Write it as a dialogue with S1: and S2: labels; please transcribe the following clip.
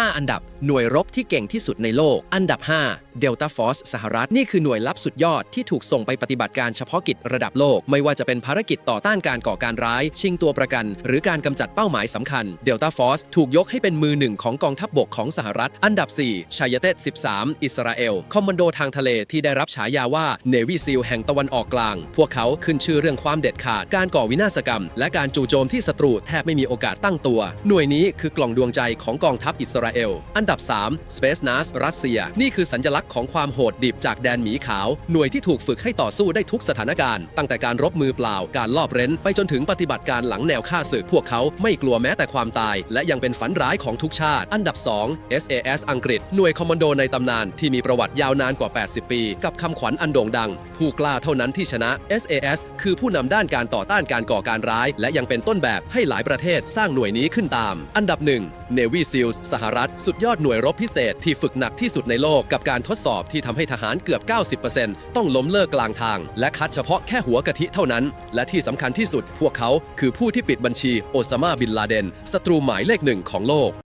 S1: 5 อันดับหน่วยรบที่เก่งที่สุดในโลก อันดับ 5 Delta Force สหรัฐ นี่คือหน่วยลับสุดยอดที่ถูกส่งไปปฏิบัติการเฉพาะกิจระดับโลก ไม่ว่าจะเป็นภารกิจต่อต้านการก่อการร้าย ชิงตัวประกัน หรือการกำจัดเป้าหมายสำคัญ Delta Force ถูกยกให้เป็นมือหนึ่งของกองทัพบบกของสหรัฐ อันดับ 4 ชายเตต13 อิสราเอล คอมมานโดทางทะเลที่ได้รับฉายาว่า Navy SEAL แห่งตะวันออกกลาง พวกเขาขึ้นชื่อเรื่องความเด็ดขาด การก่อวินาศกรรม และการจู่โจมที่ศัตรูแทบไม่มีโอกาสตั้งตัว หน่วยนี้คือกล่องดวงใจของกองทัพอิสราเอล อันดับ 3 Space NAS รัสเซีย นี่คือสัญลักษณ์ของความโหดดิบจากแดนหมีขาว หน่วยที่ถูกฝึกให้ต่อสู้ได้ทุกสถานการณ์ ตั้งแต่การรบมือเปล่า การลอบเร้น ไปจนถึงปฏิบัติการหลังแนวฆ่าศึก พวกเขาไม่กลัวแม้แต่ความตาย และยังเป็นฝันร้ายของทุกชาติ อันดับ 2 SAS อังกฤษ หน่วยคอมมานโดในตำนานที่มีประวัติยาวนานกว่า 80 ปี กับคำขวัญอันโด่งดัง ผู้กล้าเท่านั้นที่ชนะ SAS คือผู้นำด้านการต่อต้านการก่อการร้าย และยังเป็นต้นแบบให้หลายประเทศสร้างหน่วยนี้ขึ้นตาม อันดับ 1 Navy SEALs สหรัฐ สุดยอดหน่วยรบพิเศษที่ฝึกหนักที่สุดในโลกกับการทดสอบที่ทำให้ทหารเกือบ 90%ต้องล้มเลิกกลางทาง และคัดเฉพาะแค่หัวกะทิเท่านั้น และที่สำคัญที่สุดพวกเขาคือผู้ที่ปิดบัญชีโอซามาบินลาเดนศัตรูหมายเลขหนึ่งของโลก